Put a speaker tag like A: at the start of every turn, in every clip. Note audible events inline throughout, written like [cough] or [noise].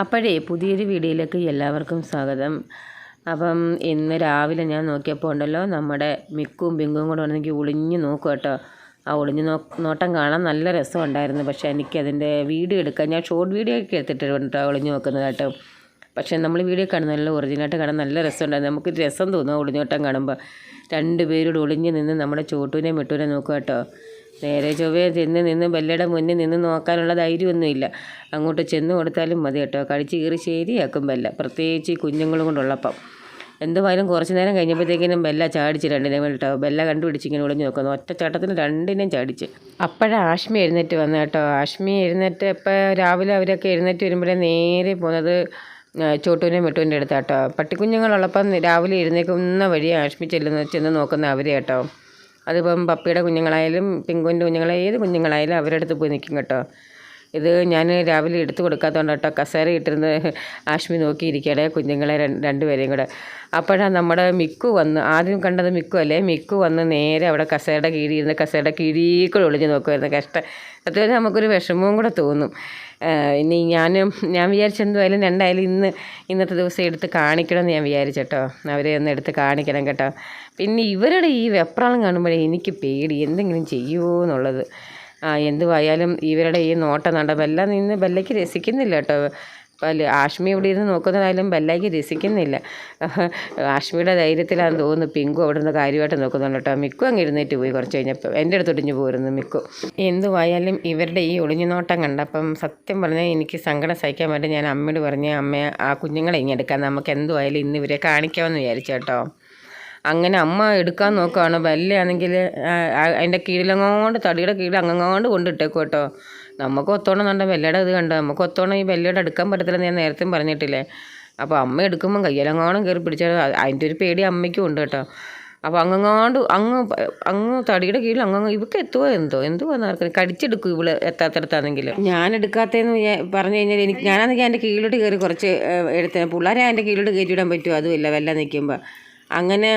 A: അപ്പോഴേ പുതിയൊരു വീഡിയോയിലേക്ക് എല്ലാവർക്കും സ്വാഗതം. അപ്പം ഇന്ന് രാവിലെ ഞാൻ നോക്കിയപ്പോൾ ഉണ്ടല്ലോ നമ്മുടെ മിക്കും ബിങ്കും കൂടെ ഉണ്ടെങ്കിൽ ഒളിഞ്ഞു നോക്കും കേട്ടോ. ആ ഒളിഞ്ഞു നോ നോട്ടം കാണാൻ നല്ല രസമുണ്ടായിരുന്നു. പക്ഷേ എനിക്കതിന്റെ വീഡിയോ എടുക്കാൻ ഞാൻ ഷോർട്ട് വീഡിയോ ഒക്കെ എടുത്തിട്ടുണ്ട് ഒളിഞ്ഞു കേട്ടോ. പക്ഷേ നമ്മൾ വീഡിയോ കാണുന്ന നല്ല ഒറിജിനലായിട്ട് കാണാൻ നല്ല രസമുണ്ടായിരുന്നു. നമുക്ക് രസം തോന്നും ഒളിഞ്ഞോട്ടം കാണുമ്പോൾ. രണ്ട് പേരോട് ഒളിഞ്ഞു നിന്ന് നമ്മുടെ ചോട്ടൂനെ മിട്ടൂനെ നോക്കുക കേട്ടോ. നേരെ ചൊവ്വേ ചെന്ന് നിന്ന് ബെല്ലയുടെ മുന്നിൽ നിന്ന് നോക്കാനുള്ള ധൈര്യമൊന്നുമില്ല. അങ്ങോട്ട് ചെന്ന് കൊടുത്താലും മതി കേട്ടോ. കടിച്ച് കീറി ശരിയാക്കും ബെല്ല. പ്രത്യേകിച്ച് ഈ കുഞ്ഞുങ്ങളും കൊണ്ടുള്ളപ്പം. എന്തുമായാലും കുറച്ച് നേരം കഴിഞ്ഞപ്പോഴത്തേക്കിനും ബെല്ല ചാടിച്ച് രണ്ടിനെയും കേട്ടോ ബെല്ല കണ്ടുപിടിച്ച് ഇങ്ങനെ ഒളിഞ്ഞ് നോക്കുന്നു. ഒറ്റ ചാട്ടത്തിന് രണ്ടിനെയും ചാടിച്ച്. അപ്പോഴാണ് ആഷ്മി എഴുന്നേറ്റ് വന്നത് കേട്ടോ. ആഷ്മി എഴുന്നേറ്റ് ഇപ്പോൾ രാവിലെ അവരൊക്കെ എഴുന്നേറ്റ് വരുമ്പോഴേ നേരെ പോകുന്നത് ചോട്ടൂനെ മെട്ടൂന്റെ അടുത്താട്ടോ പട്ടിക്കുഞ്ഞുങ്ങളുള്ളപ്പം രാവിലെ എഴുന്നേക്കുന്ന വഴി ആഷ്മി ചെല്ലുന്ന ചെന്ന് നോക്കുന്ന അവരെ കേട്ടോ. അതിപ്പം പപ്പിയുടെ കുഞ്ഞുങ്ങളായാലും പിങ്കുവിന്റെ കുഞ്ഞുങ്ങളായാലും ഏത് കുഞ്ഞുങ്ങളായാലും അവരുടെ അടുത്ത് പോയി നിൽക്കും കേട്ടോ. ഇത് ഞാൻ രാവിലെ എടുത്തു കൊടുക്കാത്തതുകൊണ്ട് കേട്ടോ കസേര ഇട്ടിരുന്ന് ആഷ്മി നോക്കിയിരിക്കണേ കുഞ്ഞുങ്ങളെ രണ്ട് രണ്ടുപേരെയും കൂടെ. അപ്പോഴാണ് നമ്മുടെ മിക്കു വന്ന് ആദ്യം കണ്ടത് മിക്കു അല്ലേ? മിക്കു വന്ന് നേരെ അവിടെ കസേരയുടെ കീഴിൽ ഇരുന്ന് കസേരയുടെ കീഴിൽ കൂടെ ഒളിഞ്ഞ് നോക്കുമായിരുന്നു കഷ്ടം സത്യത്തിൽ നമുക്കൊരു വിഷമവും കൂടെ തോന്നും. ഇനി ഞാനും ഞാൻ വിചാരിച്ചെന്തുമായാലും രണ്ടായാലും ഇന്ന് ഇന്നത്തെ ദിവസം എടുത്ത് കാണിക്കണമെന്ന് ഞാൻ വിചാരിച്ചട്ടോ അവരെ ഒന്ന് എടുത്ത് കാണിക്കണം കേട്ടോ. പിന്നെ ഇവരുടെ ഈ വെപ്രാളം കാണുമ്പോഴേ എനിക്ക് പേടി. എന്തെങ്കിലും ചെയ്യുമോ എന്നുള്ളത്. എന്തുവായാലും ഇവരുടെ ഈ നോട്ടം കണ്ട ബെല്ല നിന്ന് ബെല്ലയ്ക്ക് രസിക്കുന്നില്ല കേട്ടോ. ആഷ്മി ഇവിടെ ഇരുന്ന് നോക്കുന്നതായാലും ബെല്ലയ്ക്ക് രസിക്കുന്നില്ല. ആഷ്മിയുടെ ധൈര്യത്തിലാണെന്ന് തോന്നുന്നു പിങ്കു അവിടെ നിന്ന് കാര്യമായിട്ട് നോക്കുന്നുണ്ട് കേട്ടോ. മിക്കു അങ്ങ് ഇരുന്നേറ്റ് പോയി കുറച്ച് കഴിഞ്ഞപ്പോൾ എന്റെ അടുത്ത് പോയിരുന്നു മിക്കു. എന്തുവായാലും ഇവരുടെ ഈ ഒളിഞ്ഞുനോട്ടം കണ്ടപ്പം സത്യം പറഞ്ഞാൽ എനിക്ക് സങ്കടം സഹിക്കാൻ വേണ്ടി ഞാൻ അമ്മയോട് പറഞ്ഞ് അമ്മയെ ആ കുഞ്ഞുങ്ങളെ ഇങ്ങെടുക്കാൻ നമുക്ക് എന്തുവായാലും ഇന്ന് ഇവരെ കാണിക്കാമെന്ന് വിചാരിച്ചു കേട്ടോ. അങ്ങനെ അമ്മ എടുക്കാൻ നോക്കുകയാണ് വല്ലയാണെങ്കിൽ അതിന്റെ കീഴിലങ്ങോണ്ട് തടിയുടെ കീഴിൽ അങ്ങങ്ങോണ്ട് കൊണ്ടിട്ടേക്കും കേട്ടോ. നമുക്ക് ഒത്തോണം കണ്ട വെല്ലയുടെ ഇത് കണ്ടോ? നമുക്ക് ഒത്തോണം ഈ വെല്ലയുടെ എടുക്കാൻ പറ്റത്തില്ലെന്ന് ഞാൻ നേരത്തെ പറഞ്ഞിട്ടില്ലേ? അപ്പോൾ അമ്മ എടുക്കുമ്പം കയ്യിലെങ്ങാനും കയറി പിടിച്ചാൽ അതിന്റെ ഒരു പേടി അമ്മയ്ക്കും ഉണ്ട് കേട്ടോ. അപ്പോൾ അങ്ങങ്ങാണ്ട് അങ്ങ് അങ്ങ് തടിയുടെ കീഴിൽ അങ്ങ് ഇവക്ക് എത്തുമോ എന്തോ? എന്തുവാ ആർക്കും കടിച്ചെടുക്കും ഇവൾ എത്താത്തടത്താണെങ്കിൽ. ഞാൻ എടുക്കാത്തതെന്ന് പറഞ്ഞു കഴിഞ്ഞാൽ എനിക്ക് ഞാനാണെങ്കിൽ എന്റെ കീഴിലോട്ട് കയറി കുറച്ച് എടുത്തേ. പിള്ളേരെ എന്റെ കീഴിലോട്ട് കയറ്റി വിടാൻ പറ്റുമോ? അതുമില്ല വല്ല നിൽക്കുമ്പോൾ അങ്ങനെ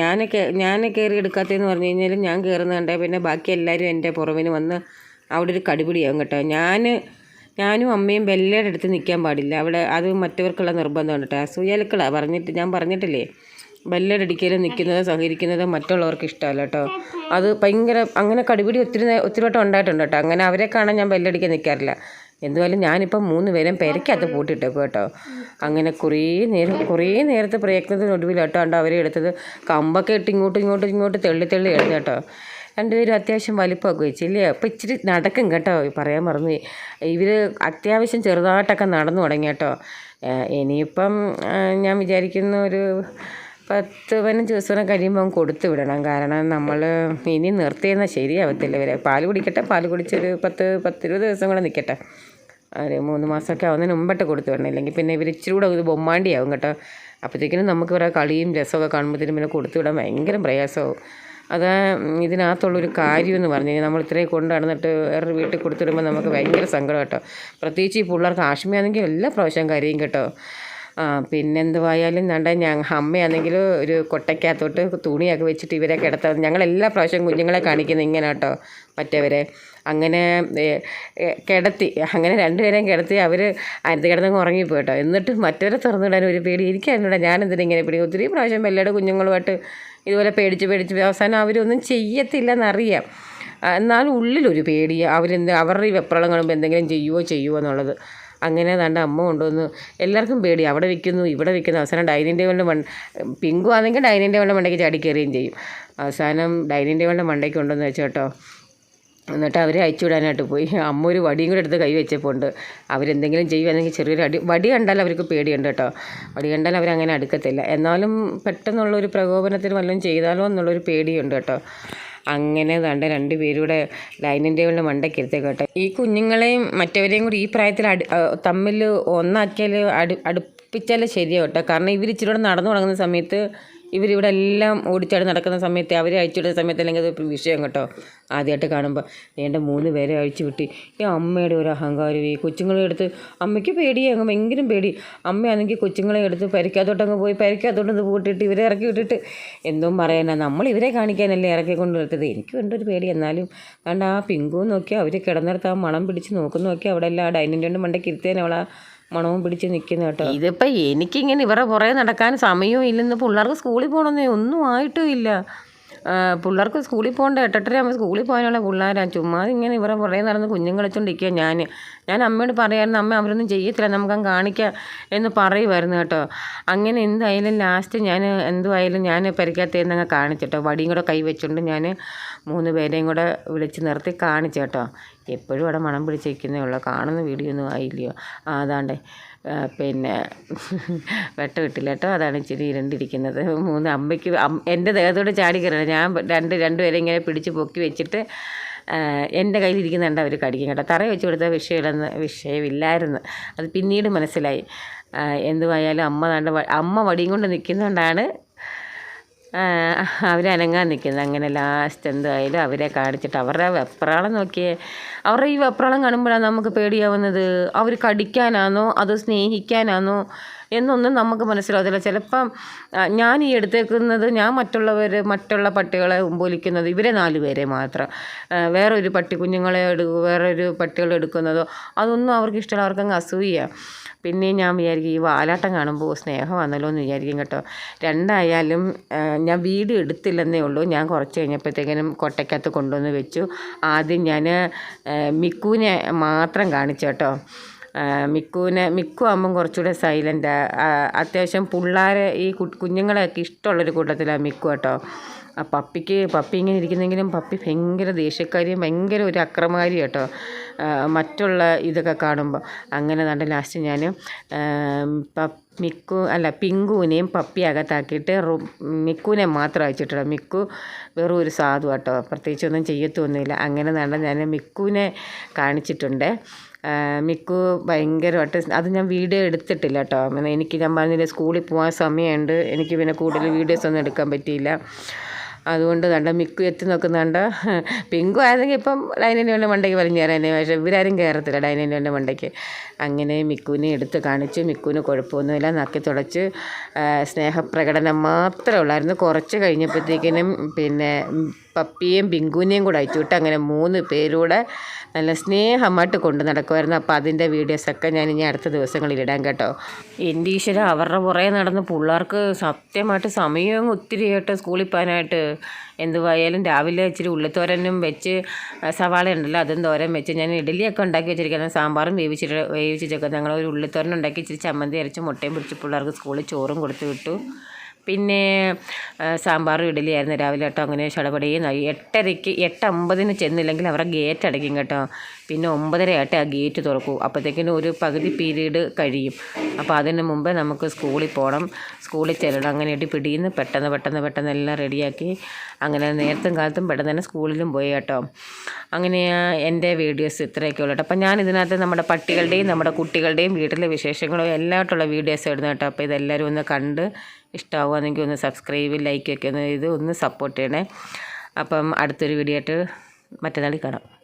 A: ഞാനൊക്കെ ഞാൻ കയറി എടുക്കാത്തതെന്ന് പറഞ്ഞു കഴിഞ്ഞാൽ ഞാൻ കയറുന്നുണ്ട് പിന്നെ ബാക്കി എല്ലാവരും എന്റെ പുറവിന് വന്ന് അവിടെ ഒരു കടിപിടിയാകും കേട്ടോ. ഞാൻ ഞാനും അമ്മയും ബെല്ലയുടെ അടുത്ത് നിൽക്കാൻ പാടില്ല. അവിടെ അത് മറ്റവർക്കുള്ള നിർബന്ധമാണ് കേട്ടോ. അസൂയാലുക്കളാണ് പറഞ്ഞിട്ട് ഞാൻ പറഞ്ഞിട്ടില്ലേ? ബെല്ലയുടെ അടിക്കലും നിൽക്കുന്നത് സഹകരിക്കുന്നത് മറ്റുള്ളവർക്ക് ഇഷ്ടമല്ല കേട്ടോ. അത് ഭയങ്കര അങ്ങനെ കടിപിടി ഒത്തിരി ഒത്തിരി വട്ടം ഉണ്ടായിട്ടുണ്ട് കേട്ടോ. അങ്ങനെ അവരെ കാണാൻ ഞാൻ ബെല്ലടിക്കാൻ നിൽക്കാറില്ല. എന്തുവായാലും ഞാനിപ്പം മൂന്ന് പേരും പെരയ്ക്കകത്ത് പൂട്ടിയിട്ടേക്കും കേട്ടോ. അങ്ങനെ കുറേ നേരം കുറേ നേരത്തെ പ്രയത്നത്തിനൊടുവിൽ കേട്ടോ കണ്ടോ അവരെ എടുത്തത്. കമ്പൊക്കെ ഇട്ട് ഇങ്ങോട്ടും ഇങ്ങോട്ടും ഇങ്ങോട്ട് തെള്ളി തെള്ളി എടുത്ത് കേട്ടോ. രണ്ടുപേരും അത്യാവശ്യം വലിപ്പമൊക്കെ വെച്ചില്ലേ അപ്പോൾ ഇച്ചിരി നടക്കും കേട്ടോ പറയാൻ മറന്നു ഇവർ അത്യാവശ്യം ചെറുതായിട്ടൊക്കെ നടന്നു തുടങ്ങി കേട്ടോ. ഇനിയിപ്പം ഞാൻ വിചാരിക്കുന്ന ഒരു പത്ത് പതിനഞ്ച് ദിവസം കഴിയുമ്പോൾ കൊടുത്തു വിടണം. കാരണം നമ്മൾ ഇനി നിർത്തിയെന്നാൽ ശരിയാവത്തില്ല ഇവരെ. പാൽ കുടിക്കട്ടെ. പാൽ കുടിച്ചൊരു പത്ത് പത്തിരുപത് ദിവസം കൂടെ നിൽക്കട്ടെ ഒരു മൂന്ന് മാസമൊക്കെ ആവുന്നതിന് മുമ്പിട്ട് കൊടുത്തു വിടണം. ഇല്ലെങ്കിൽ പിന്നെ ഇവർ ഇച്ചിരി കൂടെ ഇത് ബൊമ്മാണ്ടിയാവും കേട്ടോ. അപ്പോഴത്തേക്കിനും നമുക്ക് ഇവരെ കളിയും രസമൊക്കെ കാണുമ്പോഴത്തേനും പിന്നെ കൊടുത്തു വിടാൻ ഭയങ്കര പ്രയാസമാവും അത് ഇതിനകത്തുള്ളൊരു കാര്യമെന്ന് പറഞ്ഞു കഴിഞ്ഞാൽ നമ്മൾ ഇത്രയും കൊണ്ട് നടന്നിട്ട് വേറൊരു വീട്ടിൽ കൊടുത്തിടുമ്പോൾ നമുക്ക് ഭയങ്കര സങ്കടം കേട്ടോ. പ്രത്യേകിച്ച് ഈ പിള്ളേർക്ക് ആശുമയാണെങ്കിൽ എല്ലാ പ്രാവശ്യം കരയും കേട്ടോ. പിന്നെന്തുവായാലും കണ്ട ഞാൻ അമ്മയാണെങ്കിൽ ഒരു കൊട്ടയ്ക്കകത്തോട്ട് തുണിയൊക്കെ വെച്ചിട്ട് ഇവരെ കിടത്താൻ ഞങ്ങളെല്ലാ പ്രാവശ്യം കുഞ്ഞുങ്ങളെ കാണിക്കുന്നത് ഇങ്ങനെ കേട്ടോ മറ്റവരെ. അങ്ങനെ കിടത്തി അങ്ങനെ രണ്ടുപേരെയും കിടത്തി അവർ അതിനകത്ത് കിടന്നങ്ങ് ഉറങ്ങിപ്പോയി കേട്ടോ. എന്നിട്ട് മറ്റവരെ തുറന്നിടാൻ ഒരു പേടി ഇരിക്കാനുണ്ട് ഞാനെന്തിനും ഇങ്ങനെ പേടി? ഒത്തിരി പ്രാവശ്യം വെല്ലയുടെ കുഞ്ഞുങ്ങളുമായിട്ട് ഇതുപോലെ പേടിച്ച് പേടിച്ച് അവസാനം അവരൊന്നും ചെയ്യത്തില്ലെന്നറിയാം. എന്നാലും ഉള്ളിലൊരു പേടി അവരെന്ത് അവരുടെ ഈ വെപ്രളം കാണുമ്പോൾ എന്തെങ്കിലും ചെയ്യുമോ ചെയ്യുമോ എന്നുള്ളത്. അങ്ങനെ തന്റെ അമ്മ കൊണ്ടുവന്ന്. എല്ലാവർക്കും പേടി. അവിടെ വിൽക്കുന്നു ഇവിടെ വിൽക്കുന്നു അവസാനം ഡൈനിങ് ടേബിളിന്റെ മൺ പിങ്കു ആണെങ്കിൽ ഡൈനിങ് ടേബിളിന്റെ മണ്ടയ്ക്ക് ചാടി കയറുകയും ചെയ്യും. അവസാനം ഡൈനിങ് ടേബിളിന്റെ മണ്ടയ്ക്ക് കൊണ്ടുവന്ന് വെച്ചോട്ടോ എന്നിട്ട് അവരെ അയച്ചു വിടാനായിട്ട് പോയി. അമ്മ ഒരു വടിയും കൂടെ എടുത്ത് കൈ വെച്ചപ്പോൾ ഉണ്ട്. അവരെന്തെങ്കിലും ചെയ്യുകയാണെങ്കിൽ ചെറിയൊരു അടി വടി കണ്ടാൽ അവർക്ക് പേടിയുണ്ട് കേട്ടോ. വടി കണ്ടാൽ അവരങ്ങനെ അടുക്കത്തില്ല. എന്നാലും പെട്ടെന്നുള്ളൊരു പ്രകോപനത്തിന് വല്ലതും ചെയ്താലോ എന്നുള്ളൊരു പേടിയുണ്ട് കേട്ടോ. അങ്ങനെ തണ്ട രണ്ട് പേരുടെ ഡൈനിങ് ടേബിളിന്റെ മണ്ടയ്ക്ക് കേട്ടോ. ഈ കുഞ്ഞുങ്ങളെയും മറ്റവരെയും കൂടി ഈ പ്രായത്തിൽ തമ്മിൽ ഒന്നാക്കിയാൽ അടു അടുപ്പിച്ചാൽ ശരിയാവട്ടെ. കാരണം ഇവർ ഇച്ചിരി നടന്നു തുടങ്ങുന്ന സമയത്ത് ഇവരിവിടെ എല്ലാം ഓടിച്ചാടി നടക്കുന്ന സമയത്ത് അവരെ അഴിച്ചുവിടുന്ന സമയത്ത് അല്ലെങ്കിൽ അത് വിഷയം കേട്ടോ ആദ്യമായിട്ട് കാണുമ്പോൾ എന്റെ മൂന്ന് പേരെ അഴിച്ചു വിട്ടി. ഈ അമ്മയുടെ ഒരു അഹങ്കാരം ഈ കൊച്ചുങ്ങളെ എടുത്ത് അമ്മയ്ക്ക് പേടിയേ അങ്ങ് ഭയങ്കര പേടി. അമ്മയാണെങ്കിൽ കൊച്ചുങ്ങളെ എടുത്ത് പരിക്കാത്തോട്ടങ്ങ് പോയി പരിക്കാത്തോട്ട് പൂട്ടിയിട്ട് ഇവരെ ഇറക്കി വിട്ടിട്ട്. എന്തോ പറയാനാ നമ്മൾ ഇവരെ കാണിക്കാനല്ലേ ഇറക്കി കൊണ്ട് നിർത്തത് എനിക്ക് വേണ്ടൊരു പേടി. എന്നാലും കണ്ട ആ പിങ്കു നോക്കി അവർ കിടന്നിടത്ത് ആ മണം പിടിച്ച് നോക്കുന്നു നോക്കി അവിടെ എല്ലാം ഡൈനിങ് ടേബിളിന്റെ മണ്ടയ്ക്ക് ഇരുത്തേനവളാ മണവും പിടിച്ച് നിൽക്കുന്ന കേട്ടോ. ഇതിപ്പോൾ എനിക്കിങ്ങനെ ഇവരെ പുറകെ നടക്കാൻ സമയവും ഇല്ലെന്ന് പിള്ളേർക്ക് സ്കൂളിൽ പോകണമെന്നേ ഒന്നും ആയിട്ടും ഇല്ല. പിള്ളേർക്ക് സ്കൂളിൽ പോകേണ്ട എട്ടെട്ടരയാകുമ്പോൾ സ്കൂളിൽ പോകാനുള്ള പിള്ളേരാണ് ചുമ്മാ ഇങ്ങനെ ഇവരെ പുറകെ നടന്ന് കുഞ്ഞും കളിച്ചുകൊണ്ടിരിക്കുക ഞാൻ ഞാൻ അമ്മയോട് പറയായിരുന്നു അമ്മ അവരൊന്നും ചെയ്യത്തില്ല നമുക്കങ്ങ് കാണിക്കാം എന്ന് പറയുമായിരുന്നു കേട്ടോ. അങ്ങനെ എന്തായാലും ലാസ്റ്റ് ഞാൻ എന്തുമായാലും ഞാൻ പരിക്കകത്തേന്ന് അങ്ങ് കാണിച്ചിട്ടോ വടിയും കൂടെ കൈ വെച്ചുകൊണ്ട് ഞാൻ മൂന്ന് പേരെയും കൂടെ വിളിച്ച് നിർത്തി കാണിച്ചു കേട്ടോ. എപ്പോഴും അവിടെ മണം പിടിച്ചിരിക്കുന്നേ ഉള്ളൂ. കാണുന്ന വീഡിയോ ഒന്നും ആയില്ലയോ? അതാണ്ടേ. പിന്നെ [laughs] വെട്ടം കിട്ടില്ല കേട്ടോ. അതാണ് ഇച്ചിരി ഇരുണ്ടിരിക്കുന്നത്. മൂന്ന് അമ്മയ്ക്ക് എന്റെ ദേഹത്തോട് ചാടി കയറണം ഞാൻ രണ്ട് രണ്ടുപേരെ ഇങ്ങനെ പിടിച്ച് പൊക്കി വെച്ചിട്ട് എന്റെ കയ്യിലിരിക്കുന്നുണ്ട് അവർ കടിക്കും കേട്ടോ. തറ വെച്ച് കൊടുത്ത വിഷയമില്ലെന്ന് വിഷയമില്ലായിരുന്നു. അത് പിന്നീട് മനസ്സിലായി. എന്തുവായാലും അമ്മ നല്ല അമ്മ വടിയും കൊണ്ട് നിൽക്കുന്നതുകൊണ്ടാണ് അവരനങ്ങാൻ നിൽക്കുന്നത് അങ്ങനെ ലാസ്റ്റ് എന്തായാലും അവരെ കാണിച്ചിട്ട് അവരുടെ വെപ്രാളം നോക്കിയേ. അവരുടെ ഈ വെപ്രാളം കാണുമ്പോഴാണ് നമുക്ക് പേടിയാവുന്നത്. അവർ കടിക്കാനാണോ അതോ സ്നേഹിക്കാനാണോ എന്നൊന്നും നമുക്ക് മനസ്സിലാവത്തില്ല ചിലപ്പം ഞാൻ ഈ എടുത്തേക്കുന്നത് ഞാൻ മറ്റുള്ളവർ മറ്റുള്ള പട്ടികളെ ഉമ്പോലിക്കുന്നത് ഇവരെ നാല് പേരെ മാത്രം. വേറൊരു പട്ടി കുഞ്ഞുങ്ങളെ എടുക്കുക വേറൊരു പട്ടികളെ എടുക്കുന്നതോ അതൊന്നും അവർക്ക് ഇഷ്ടമല്ല. അവർക്കങ്ങ് അസൂയ. പിന്നെ ഞാൻ വിചാരിക്കും ഈ വാലാട്ടം കാണുമ്പോൾ സ്നേഹമാണല്ലോ എന്ന് വിചാരിക്കും കേട്ടോ. രണ്ടായാലും ഞാൻ വീഡിയോ എടുത്തില്ലെന്നേ ഉള്ളൂ. ഞാൻ കുറച്ച് കഴിഞ്ഞപ്പോഴത്തേക്കിനും കൊട്ടയ്ക്കകത്ത് കൊണ്ടുവന്ന് വെച്ചു. ആദ്യം ഞാൻ മിക്കുവിനെ മാത്രം കാണിച്ചു കേട്ടോ. മിക്കുവിനെ മിക്കു ആകുമ്പം കുറച്ചുകൂടെ സൈലന്റ് അത്യാവശ്യം പിള്ളേരെ ഈ കുഞ്ഞുങ്ങളെയൊക്കെ ഇഷ്ടമുള്ളൊരു കൂട്ടത്തിലാണ് മിക്കു കേട്ടോ. ആ പപ്പിക്ക് പപ്പി ഇങ്ങനെ ഇരിക്കുന്നെങ്കിലും പപ്പി ഭയങ്കര ദേഷ്യക്കാരിയും ഭയങ്കര ഒരു അക്രമകാരി കേട്ടോ. മറ്റുള്ള ഇതൊക്കെ കാണുമ്പോൾ അങ്ങനെ നല്ല ലാസ്റ്റ് ഞാൻ മിക്കു അല്ല പിങ്കുവിനെയും പപ്പി അകത്താക്കിയിട്ട് റൂ മിക്കുവിനെ മാത്രം അയച്ചിട്ടുള്ളൂ. മിക്കു വെറും ഒരു സാധു കേട്ടോ. പ്രത്യേകിച്ചൊന്നും ചെയ്യത്തൊന്നുമില്ല. അങ്ങനെ നല്ല ഞാൻ മിക്കുവിനെ കാണിച്ചിട്ടുണ്ട്. മിക്കു ഭയങ്കരമായിട്ട് അത് ഞാൻ വീഡിയോ എടുത്തിട്ടില്ല കേട്ടോ എനിക്ക് ഞാൻ പറഞ്ഞില്ലേ സ്കൂളിൽ പോകാൻ സമയമുണ്ട്. എനിക്ക് പിന്നെ കൂടുതൽ വീഡിയോസ് ഒന്നും എടുക്കാൻ പറ്റിയില്ല. അതുകൊണ്ട് കണ്ട മിക്കു എത്തി നോക്കുന്നുണ്ട് [laughs] പിങ്കു ആയിരുന്നെങ്കിൽ ഇപ്പം ഡൈനിങ് ടേബിളിന്റെ മണ്ടയ്ക്ക് വലിഞ്ഞ് കയറാനേ പക്ഷേ ഇവരാരും കയറത്തില്ല ഡൈനിങ് ടേബിളിന്റെ മണ്ടയ്ക്ക്. അങ്ങനെ മിക്കുവിനെ എടുത്ത് കാണിച്ചു മിക്കുവിന് കുഴപ്പമൊന്നുമില്ല. നക്കി തുടച്ച് സ്നേഹപ്രകടനം മാത്രമേ ഉള്ളായിരുന്നു. കുറച്ച് കഴിഞ്ഞപ്പോഴത്തേക്കിനും പിന്നെ പപ്പിയെയും പിങ്കുവിനെയും കൂടെ അയച്ചുവിട്ട് അങ്ങനെ മൂന്ന് പേരൂടെ നല്ല സ്നേഹമായിട്ട് കൊണ്ട് നടക്കുമായിരുന്നു അപ്പോൾ അതിന്റെ വീഡിയോസൊക്കെ ഞാൻ ഇനി അടുത്ത ദിവസങ്ങളിൽ ഇടാൻ കേട്ടോ. എന്റെ ഈശ്വര അവരുടെ പുറകെ നടന്ന് പിള്ളേർക്ക് സത്യമായിട്ട് സമയവും ഒത്തിരി കേട്ടോ സ്കൂളിൽ പോകാനായിട്ട് എന്തുവായാലും രാവിലെ ഇച്ചിരി ഉള്ളിത്തോരനും വെച്ച് സവാള ഉണ്ടല്ലോ അതും തോരൻ വെച്ച് ഞാൻ ഇഡലിയൊക്കെ ഉണ്ടാക്കി വെച്ചിരിക്കുന്നത് സാമ്പാറും വേവിച്ചിട്ട് വേവിച്ചിട്ടൊക്കെ ഞങ്ങൾ ഒരു ഉള്ളിത്തോരൻ ഉണ്ടാക്കി ഇച്ചിരി ചമ്മന്തി അരച്ച് മുട്ടയും പിടിച്ച് പിള്ളേർക്ക് സ്കൂളിൽ ചോറും കൊടുത്തു വിട്ടു. പിന്നെ സാമ്പാറും ഇഡലിയായിരുന്നു രാവിലെ കേട്ടോ. അങ്ങനെ ചടപടിയെന്നായി എട്ടരയ്ക്ക് എട്ടമ്പതിന് ചെന്നില്ലെങ്കിൽ അവരുടെ ഗേറ്റ് അടയ്ക്കും കേട്ടോ. പിന്നെ ഒമ്പതര ആയിട്ട് ആ ഗേറ്റ് തുറക്കും. അപ്പോഴത്തേക്കിനും ഒരു പകുതി പീരീഡ് കഴിയും. അപ്പോൾ അതിന് മുമ്പേ നമുക്ക് സ്കൂളിൽ പോകണം സ്കൂളിൽ ചെല്ലണം. അങ്ങനെയായിട്ട് പിടിയുന്ന പെട്ടെന്ന് പെട്ടെന്ന് പെട്ടെന്ന് എല്ലാം റെഡിയാക്കി അങ്ങനെ നേരത്തും കാലത്തും പെട്ടെന്ന് തന്നെ സ്കൂളിലും പോയി കേട്ടോ. അങ്ങനെ എന്റെ വീഡിയോസ് ഇത്രയൊക്കെ ഉള്ളൂ കേട്ടോ. അപ്പം ഞാൻ ഇതിനകത്ത് നമ്മുടെ പട്ടികളുടെയും നമ്മുടെ കുട്ടികളുടെയും വീട്ടിലെ വിശേഷങ്ങളും എല്ലായിട്ടുള്ള വീഡിയോസ് ഇടുന്നു കേട്ടോ. അപ്പോൾ ഇതെല്ലാവരും ഒന്ന് കണ്ട് ഇഷ്ടമാവുകയാണെങ്കിൽ ഒന്ന് സബ്സ്ക്രൈബ് ലൈക്കൊക്കെ ഒന്ന് ഇത് ഒന്ന് സപ്പോർട്ട് ചെയ്യണേ. അപ്പം അടുത്തൊരു വീഡിയോ ആയിട്ട് മറ്റന്നാളിൽ കാണാം.